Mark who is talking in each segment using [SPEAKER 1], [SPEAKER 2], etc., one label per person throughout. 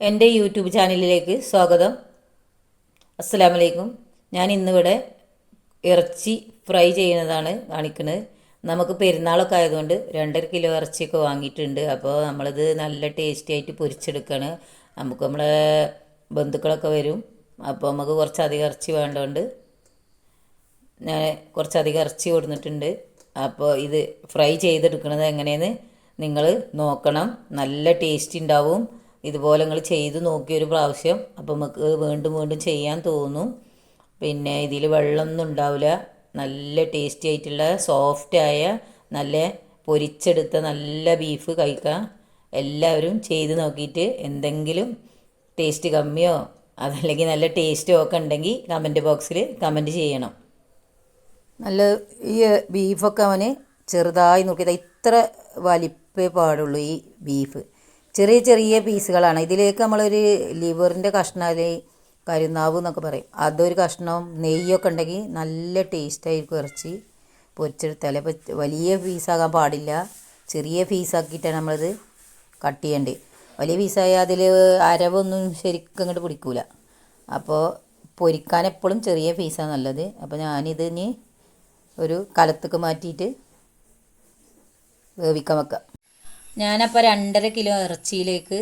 [SPEAKER 1] എന്റെ യൂട്യൂബ് ചാനലിലേക്ക് സ്വാഗതം. അസ്സലാമു അലൈക്കും ഞാൻ ഇന്നിവിടെ ഇറച്ചി ഫ്രൈ ചെയ്യുന്നതാണ് കാണിക്കുന്നത്. നമുക്ക് പെരുന്നാളൊക്കെ ആയതുകൊണ്ട് രണ്ടര കിലോ ഇറച്ചിയൊക്കെ വാങ്ങിയിട്ടുണ്ട്. അപ്പോൾ നമ്മളിത് നല്ല ടേസ്റ്റി ആയിട്ട് പൊരിച്ചെടുക്കുകയാണ് നമുക്ക് നമ്മളെ ബന്ധുക്കളൊക്കെ വരും. അപ്പോൾ നമുക്ക് കുറച്ചധികം ഇറച്ചി വേണ്ടതുകൊണ്ട് ഞാൻ കുറച്ചധികം ഇറച്ചി കൊടുത്തിട്ടുണ്ട്. അപ്പോൾ ഇത് ഫ്രൈ ചെയ്തെടുക്കുന്നത് എങ്ങനെയെന്ന് നിങ്ങൾ നോക്കണം. നല്ല ടേസ്റ്റ് ഉണ്ടാവും. ഇതുപോലെ നിങ്ങൾ ചെയ്ത് നോക്കിയൊരു പ്രാവശ്യം. അപ്പോൾ നമുക്ക് വീണ്ടും വീണ്ടും ചെയ്യാൻ തോന്നും. പിന്നെ ഇതിൽ വെള്ളമൊന്നും ഉണ്ടാവില്ല നല്ല ടേസ്റ്റി ആയിട്ടുള്ള സോഫ്റ്റായ നല്ല പൊരിച്ചെടുത്ത നല്ല ബീഫ് കഴിക്കാം. എല്ലാവരും ചെയ്ത് നോക്കിയിട്ട് എന്തെങ്കിലും ടേസ്റ്റ് കമ്മിയോ അതല്ലെങ്കിൽ നല്ല ടേസ്റ്റോ ഒക്കെ ഉണ്ടെങ്കിൽ കമന്റ് ബോക്സിൽ കമന്റ് ചെയ്യണം. നല്ല ഈ ബീഫൊക്കെ അവന് ചെറുതായി നോക്കിയത് ഇത്ര വലിപ്പേ പാടുള്ളൂ ഈ ബീഫ് ചെറിയ ചെറിയ പീസുകളാണ്. ഇതിലേക്ക് നമ്മളൊരു ലിവറിന്റെ കഷ്ണം അല്ലെങ്കിൽ കരുനാവ് എന്നൊക്കെ പറയും. അതൊരു കഷ്ണം നെയ്യൊക്കെ ഉണ്ടെങ്കിൽ നല്ല ടേസ്റ്റായിരിക്കും ഇറച്ചി. പൊരിച്ചെടുത്താൽ അപ്പോൾ വലിയ പീസാകാൻ പാടില്ല. ചെറിയ പീസാക്കിയിട്ടാണ് നമ്മളത് കട്ട് ചെയ്യേണ്ടത്. വലിയ പീസായാൽ അതിൽ അരവൊന്നും ശരിക്കും അങ്ങോട്ട് പിടിക്കൂല. അപ്പോൾ പൊരിക്കാൻ എപ്പോഴും ചെറിയ പീസാണ് നല്ലത്. അപ്പോൾ ഞാനിത് ഇനി ഒരു കലത്തൊക്കെ മാറ്റിയിട്ട് വേവിക്കാൻ വെക്കാം. ഞാനപ്പോൾ രണ്ടര കിലോ ഇറച്ചിയിലേക്ക്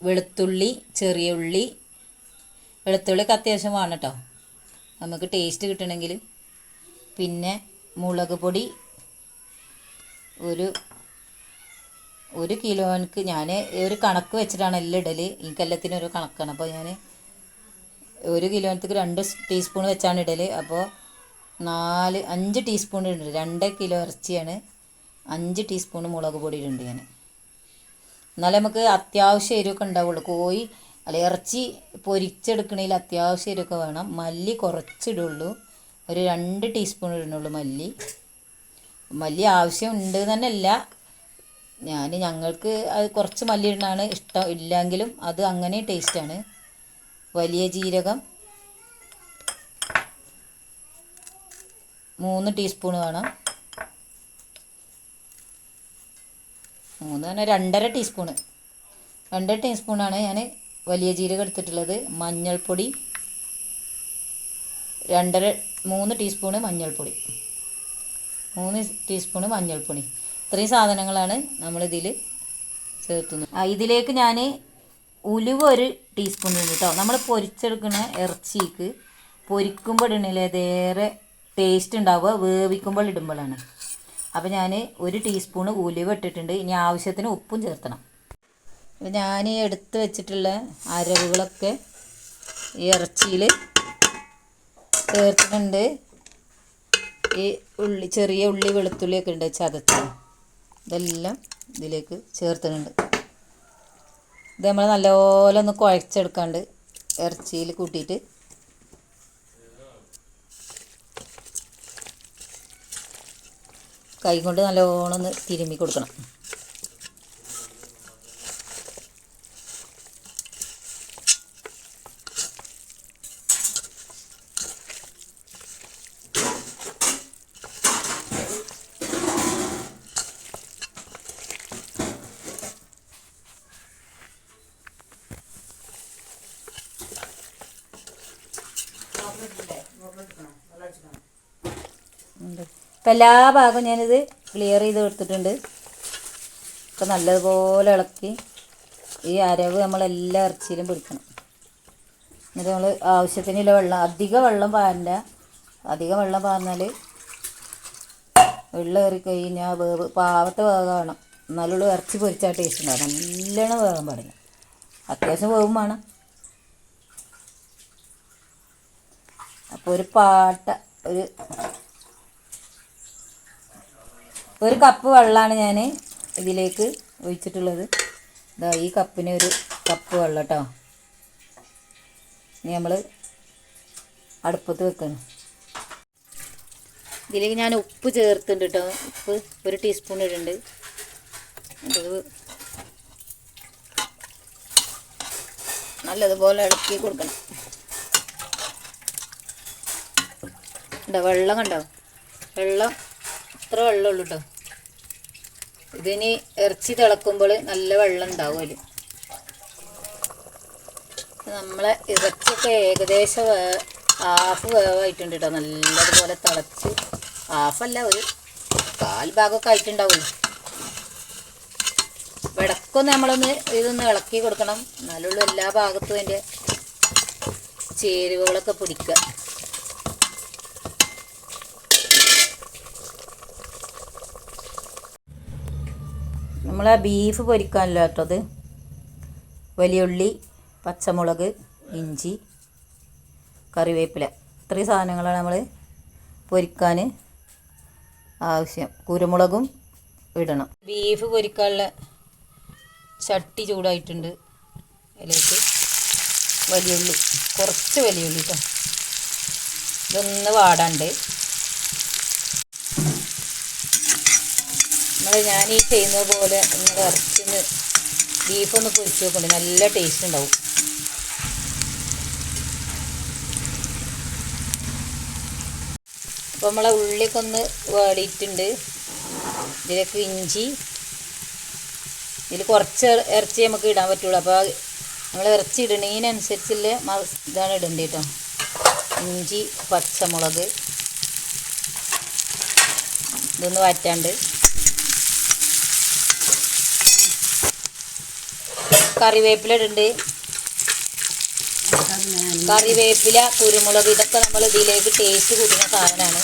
[SPEAKER 1] വെളുത്തുള്ളി ചെറിയ ഉള്ളി. വെളുത്തുള്ളിയൊക്കെ അത്യാവശ്യം വേണം കേട്ടോ നമുക്ക് ടേസ്റ്റ് കിട്ടണമെങ്കിൽ. പിന്നെ മുളക് പൊടി. ഒരു ഒരു കിലോക്ക് ഞാൻ ഒരു കണക്ക് വെച്ചിട്ടാണ് എല്ലാം ഇടൽ ഈ കല്ലത്തിന് ഒരു കണക്കാണ്. അപ്പോൾ ഞാൻ ഒരു കിലോനത്തേക്ക് രണ്ട് ടീസ്പൂൺ വെച്ചാണ് ഇടൽ അപ്പോൾ നാല് അഞ്ച് ടീസ്പൂൺ ഇടുന്നത്. രണ്ട് കിലോ ഇറച്ചിയാണ്. അഞ്ച് ടീസ്പൂൺ മുളക് പൊടി ഇടുന്നുണ്ട് ഞാൻ. എന്നാലേ നമുക്ക് അത്യാവശ്യം എരിവൊക്കെ ഉണ്ടാവുള്ളൂ. കോഴി അല്ല ഇറച്ചി പൊരിച്ചെടുക്കണതിൽ അത്യാവശ്യം എരിവൊക്കെ വേണം. മല്ലി കുറച്ചിടുള്ളൂ. ഒരു രണ്ട് ടീസ്പൂൺ ഇടുന്നുള്ളൂ മല്ലി. മല്ലി ആവശ്യം ഉണ്ട് തന്നെയല്ല ഞാൻ ഞങ്ങൾക്ക് അത് കുറച്ച് മല്ലി ഇടുന്നതാണ് ഇഷ്ടം. ഇല്ലെങ്കിലും അത് അങ്ങനെ ടേസ്റ്റാണ്. വലിയ ജീരകം മൂന്ന് ടീസ്പൂൺ വേണം. മൂന്ന് തന്നെ രണ്ടര ടീസ്പൂണ് രണ്ടര ടീസ്പൂണാണ് ഞാൻ വലിയ ജീരകം എടുത്തിട്ടുള്ളത് മഞ്ഞൾപ്പൊടി. രണ്ടര മൂന്ന് ടീസ്പൂണ് മഞ്ഞൾപ്പൊടി. മൂന്ന് ടീസ്പൂണ് മഞ്ഞൾപ്പൊടി. ഇത്രയും സാധനങ്ങളാണ് നമ്മളിതിൽ ചേർത്തുന്നത്. ഇതിലേക്ക് ഞാൻ ഉലുവ ഒരു ടീസ്പൂൺ ഇടും കേട്ടോ നമ്മൾ പൊരിച്ചെടുക്കുന്ന ഇറച്ചിക്ക് പൊരിക്കുമ്പോൾ ഇടണില്ലേ അതേറെ ടേസ്റ്റ് ഉണ്ടാവുക വേവിക്കുമ്പോൾ ഇടുമ്പോഴാണ്. അപ്പോൾ ഞാൻ ഒരു ടീസ്പൂണ് ഉലുവ ഇട്ടിട്ടുണ്ട്. ഇനി ആവശ്യത്തിന് ഉപ്പും ചേർക്കണം. അപ്പോൾ ഞാൻ എടുത്ത് വെച്ചിട്ടുള്ള അരവുകളൊക്കെ ഈ ഇറച്ചിയിൽ ചേർത്തിട്ടുണ്ട്. ഈ ഉള്ളി ചെറിയ ഉള്ളി വെളുത്തുള്ളിയൊക്കെ ഉണ്ട് ചതച്ചത് ഇതെല്ലാം ഇതിലേക്ക് ചേർത്തിട്ടുണ്ട്. ഇത് നമ്മൾ നല്ലപോലെ ഒന്ന് കുഴച്ചെടുക്കാണ്ട് ഇറച്ചിയിൽ കൂട്ടിയിട്ട് കൈ കൊണ്ട് നല്ലോണം ഒന്ന് തിരുമ്മി കൊടുക്കണം. ഇപ്പം എല്ലാ ഭാഗവും ഞാനിത് ക്ലിയർ ചെയ്ത് എടുത്തിട്ടുണ്ട് ഇപ്പം നല്ലതുപോലെ ഇളക്കി ഈ അരവ് നമ്മളെല്ലാ ഇറച്ചിയിലും പിടിക്കണം. എന്നിട്ട് നമ്മൾ ആവശ്യത്തിനുള്ള വെള്ളം അധികം വെള്ളം പാരണ്ട. അധികം വെള്ളം പാർന്നാൽ വെള്ളം ഏറി കഴിഞ്ഞാൽ വേവ് പാവത്തെ വേഗമാണ് എന്നാലുള്ള ഇറച്ചി പൊരിച്ചാൽ ടേസ്റ്റ് ഉണ്ടാവും. നല്ലോണം വേഗം പാടില്ല. അത്യാവശ്യം വേവും വേണം. അപ്പോൾ ഒരു പാട്ട ഒരു ഒരു കപ്പ് വെള്ളമാണ് ഞാൻ ഇതിലേക്ക് ഒഴിച്ചിട്ടുള്ളത്. ഇതാ ഈ കപ്പിന് ഒരു കപ്പ് വെള്ളം കേട്ടോ. ഇനി നമ്മൾ അടുപ്പത്ത് വെക്കണം. ഇതിലേക്ക് ഞാൻ ഉപ്പ് ചേർത്തുണ്ട് കേട്ടോ. ഉപ്പ് ഒരു ടീസ്പൂൺ ഇടുന്നുണ്ട്. നല്ലതുപോലെ ഇളക്കി കൊടുക്കണം. ഉണ്ടോ വെള്ളം കണ്ടോ? വെള്ളം ഇത്ര വെള്ളമുള്ളൂ കേട്ടോ. ഇതിനി ഇറച്ചി തിളക്കുമ്പോൾ നല്ല വെള്ളം ഉണ്ടാവും അതിൽ നമ്മളെ ഇറച്ചിയൊക്കെ ഏകദേശം ഹാഫ് വേവായിട്ടുണ്ട് കേട്ടോ നല്ലതുപോലെ തിളച്ച്. ഹാഫല്ല ഒരു കാൽ ഭാഗമൊക്കെ ആയിട്ടുണ്ടാവുമല്ലോ വിടക്കൊന്ന് നമ്മളൊന്ന് ഇതൊന്ന് ഇളക്കി കൊടുക്കണം. എന്നാലുള്ള എല്ലാ ഭാഗത്തും അതിന്റെ ചേരുവകളൊക്കെ പിടിക്കുക. നമ്മൾ ബീഫ് പൊരിക്കാനല്ലോ വലിയ വലിയുള്ളി പച്ചമുളക് ഇഞ്ചി കറിവേപ്പില. ഇത്രയും സാധനങ്ങളാണ് നമ്മൾ പൊരിക്കാൻ ആവശ്യം. കുരുമുളകും ഇടണം. ബീഫ് പൊരിക്കാനുള്ള ചട്ടി ചൂടായിട്ടുണ്ട്. അതിലേക്ക് വലിയുള്ളി കുറച്ച് വലിയുള്ളി കേട്ടോ ഇതൊന്ന് വാടാണ്ട് ഞാൻ ഈ ചെയ്യുന്നത് പോലെ നിങ്ങൾ ഇറച്ചിന്ന് ബീഫൊന്ന് പൊരിച്ച് നോക്കണ്ട. നല്ല ടേസ്റ്റ് ഉണ്ടാവും. അപ്പോൾ നമ്മളെ ഉള്ളിലേക്ക് ഒന്ന് വാടിയിട്ടുണ്ട്. ഇതിലേക്ക് ഇഞ്ചി. ഇതിൽ കുറച്ച് ഇറച്ചി നമുക്ക് ഇടാൻ പറ്റുള്ളൂ. അപ്പോൾ നമ്മൾ ഇറച്ചി ഇടണതിനനുസരിച്ചുള്ള ഇതാണ് ഇടേണ്ടത് കേട്ടോ ഇഞ്ചി പച്ചമുളക്. ഇതൊന്ന് വറ്റാണ്ട് കറിവേപ്പില ഇടുന്നുണ്ട് കറിവേപ്പില കുരുമുളക് ഇതൊക്കെ നമ്മൾ ഇതിലേക്ക് ടേസ്റ്റ് കൂട്ടുന്ന സാധനമാണ്.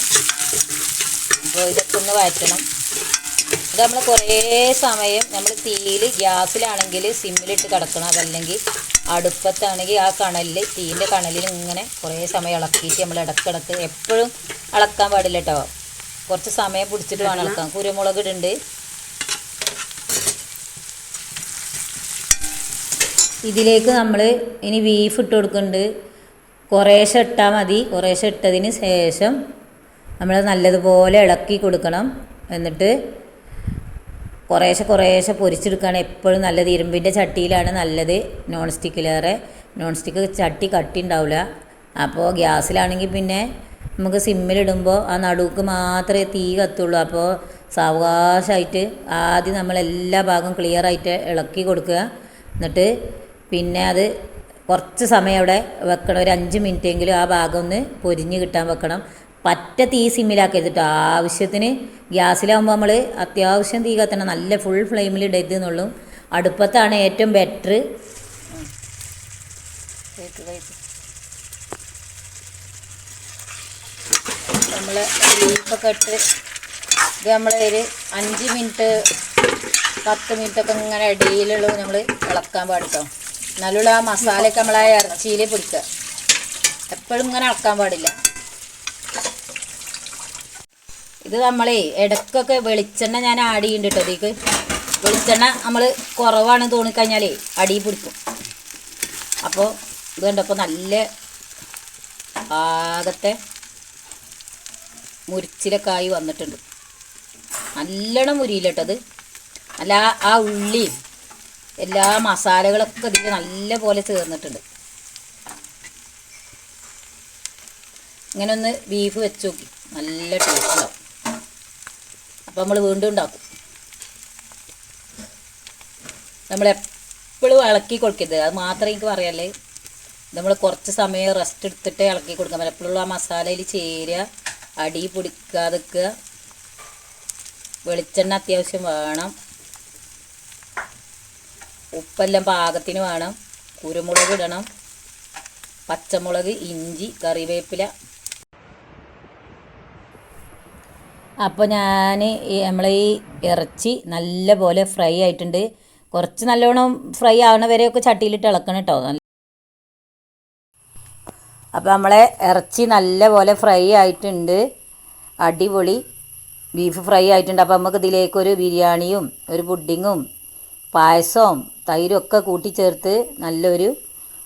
[SPEAKER 1] അപ്പോൾ ഇതൊക്കെ ഒന്ന് വഴറ്റണം. ഇത് നമ്മൾ കുറേ സമയം നമ്മൾ തീയിൽ ഗ്യാസിലാണെങ്കിൽ സിമ്മിലിട്ട് കിടക്കണം. അതല്ലെങ്കിൽ അടുപ്പത്താണെങ്കിൽ ആ കണലിൽ തീന്റെ കണലിൽ ഇങ്ങനെ കുറേ സമയം ഇളക്കിയിട്ട് നമ്മൾ ഇടക്കിടക്ക് എപ്പോഴും ഇളക്കാൻ പാടില്ല കേട്ടോ കുറച്ച് സമയം പിടിച്ചിട്ട് വേണം ഇളക്കാൻ. കുരുമുളക് ഇടുന്നുണ്ട് ഇതിലേക്ക് നമ്മൾ ഇനി ബീഫ് ഇട്ട് കൊടുക്കുന്നുണ്ട്. കുറേശ്ശെ ഇട്ടാൽ മതി. കുറേശ്ശെ ഇട്ടതിന് ശേഷം നമ്മൾ നല്ലതുപോലെ ഇളക്കി കൊടുക്കണം. എന്നിട്ട് കുറേശ്ശെ കുറേശ്ശെ പൊരിച്ചെടുക്കുകയാണ്. എപ്പോഴും നല്ലത് ഇരുമ്പിന്റെ ചട്ടിയിലാണ് നല്ലത്. നോൺ സ്റ്റിക്കിലേറെ നോൺ സ്റ്റിക്ക് ചട്ടി കട്ടി ഉണ്ടാവില്ല. അപ്പോൾ ഗ്യാസിലാണെങ്കിൽ പിന്നെ നമുക്ക് സിമ്മിലിടുമ്പോൾ ആ നടുക്ക് മാത്രമേ തീ കത്തുള്ളൂ. അപ്പോൾ സാവകാശമായിട്ട് ആദ്യം നമ്മൾ എല്ലാ ഭാഗവും ക്ലിയറായിട്ട് ഇളക്കി കൊടുക്കുക. എന്നിട്ട് പിന്നെ അത് കുറച്ച് സമയം അവിടെ വെക്കണം. ഒരു അഞ്ച് മിനിറ്റെങ്കിലും ആ ഭാഗം ഒന്ന് പൊരിഞ്ഞ് കിട്ടാൻ വെക്കണം. പറ്റ തീ സിമ്മിലാക്കരുത് കേട്ടോ ആവശ്യത്തിന് ഗ്യാസിലാകുമ്പോൾ നമ്മൾ അത്യാവശ്യം തീ കത്തണം. നല്ല ഫുൾ ഫ്ലെയിമിൽ ഇടരുത് എന്നുള്ളൂ. അടുപ്പത്താണ് ഏറ്റവും ബെറ്റർ നമ്മൾ ബീഫൊക്കെ ഇട്ട് ഇത് നമ്മൾ അഞ്ച് മിനിറ്റ് പത്ത് മിനിറ്റൊക്കെ ഇങ്ങനെ ഇടയിലുള്ളൂ നമ്മൾ ഇളക്കാൻ പാടിട്ടോ. എന്നാലുള്ള ആ മസാലയൊക്കെ നമ്മൾ ഇറച്ചിയിൽ പിടിക്കുക. എപ്പോഴും ഇങ്ങനെ അളക്കാൻ പാടില്ല. ഇത് നമ്മളേ ഇടയ്ക്കൊക്കെ വെളിച്ചെണ്ണ ഞാൻ ആഡ് ചെയ്യുന്നുണ്ട് കേട്ടോ ഇതിക്ക്. വെളിച്ചെണ്ണ നമ്മൾ കുറവാണ് തോന്നിക്കഴിഞ്ഞാലേ അടി പിടിക്കും. അപ്പോൾ ഇത് കണ്ടപ്പോൾ നല്ല ആകത്തെ മുരിച്ചിലൊക്കെ ആയി വന്നിട്ടുണ്ട്. നല്ലോണം മുരിയില്ല കേട്ടോ അത് ആ- ഉള്ളിയും ഉള്ളി എല്ലാ മസാലകളൊക്കെ ഇതിൽ നല്ല പോലെ ചേർന്നിട്ടുണ്ട്. ഇങ്ങനെ ഒന്ന് ബീഫ് വെച്ച് നോക്കി. നല്ല ടേസ്റ്റ് ഉണ്ടാവും. അപ്പോൾ നമ്മൾ വീണ്ടും ഉണ്ടാക്കും. നമ്മൾ എപ്പോഴും ഇളക്കി കൊടുക്കരുത്. അത് മാത്രമേ എനിക്ക് പറയാല്ലേ നമ്മൾ കുറച്ച് സമയം റെസ്റ്റ് എടുത്തിട്ട് ഇളക്കി കൊടുക്കാൻ പറ്റും. എപ്പോഴും ആ മസാലയിൽ ചേരുക അടി പിടിക്കാതെ വെളിച്ചെണ്ണ അത്യാവശ്യം വേണം. ഉപ്പെല്ലാം പാകത്തിന് വേണം. കുരുമുളക് ഇടണം. പച്ചമുളക് ഇഞ്ചി കറിവേപ്പില. അപ്പോൾ ഞാൻ നമ്മളെ ഈ ഇറച്ചി നല്ല പോലെ ഫ്രൈ ആയിട്ടുണ്ട്. കുറച്ച് നല്ലോണം ഫ്രൈ ആവണ വരെയൊക്കെ ചട്ടിയിലിട്ട് ഇളക്കണം കേട്ടോ അപ്പോൾ നമ്മളെ ഇറച്ചി നല്ല പോലെ ഫ്രൈ ആയിട്ടുണ്ട്. അടിപൊളി. ബീഫ് ഫ്രൈ ആയിട്ടുണ്ട്. അപ്പോൾ നമുക്ക് ഇതിലേക്കൊരു ബിരിയാണിയും ഒരു പുഡിങ്ങും പായസവും തൈരും ഒക്കെ കൂട്ടിച്ചേർത്ത് നല്ലൊരു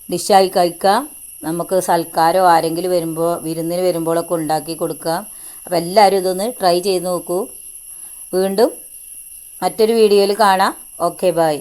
[SPEAKER 1] ഡിഷായി കഴിക്കാം. നമുക്ക് സൽക്കാരോ ആരെങ്കിലും വരുമ്പോൾ വിരുന്നിന് വരുമ്പോഴൊക്കെ ഉണ്ടാക്കി കൊടുക്കാം. അപ്പോൾ എല്ലാവരും ഇതൊന്ന് ട്രൈ ചെയ്ത് നോക്കൂ. വീണ്ടും മറ്റൊരു വീഡിയോയിൽ കാണാം. Okay bye